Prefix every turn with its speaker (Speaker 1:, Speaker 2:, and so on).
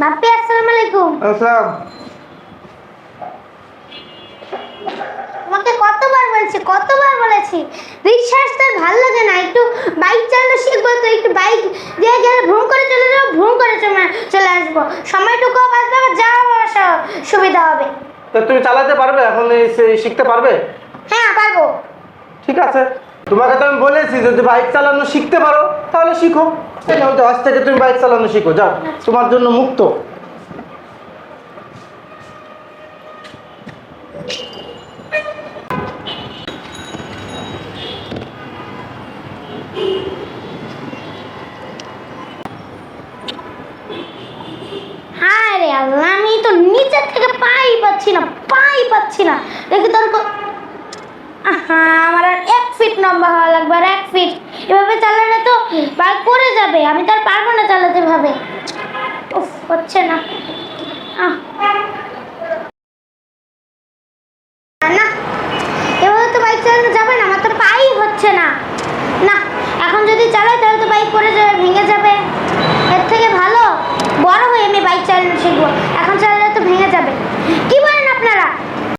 Speaker 1: বাপ্পি আসসালামু আলাইকুম
Speaker 2: আসসালাম।
Speaker 1: তোমাকে কতবার বলেছি কতবার বলেছি? রিক্সা আসতে আর ভালো লাগে না একটু বাইক চালানো শিখব তো একটু বাইক দিয়ে গেলে ভ্রমণ করে চলে যাব ভ্রমণ করে চলে চলে আসব। সময়টুকুও বাঁচবে আবার যাওয়া আসা সুবিধা হবে।
Speaker 2: তো তুমি চালাতে পারবে? এখন শিখতে পারবে?
Speaker 1: হ্যাঁ পারব।
Speaker 2: ঠিক আছে। তোমাকে তো আমি বলেছি যদি বাইক চালানো শিখতে পারো, তাহলে শিখো। আজ থেকে তুমি বাইক চালানো শিখো, যাও, তোমার জন্য মুক্ত।
Speaker 1: আমি তো নিচের থেকে পাই পাচ্ছি না, পাই পাচ্ছি না। দেখি তোর লম্বা হওয়া লাগবে আর এক ফিট এভাবে চালালে তো বাইক পড়ে যাবে। আমি তো আর পারব না চালাতে ভাবে। উফ, হচ্ছে না। না। এভাবে তো বাইক চালানো যাবে না। আমার তো পাই হচ্ছে না। না, এখন যদি চালাই তাহলে তো বাইক পড়ে যাবে।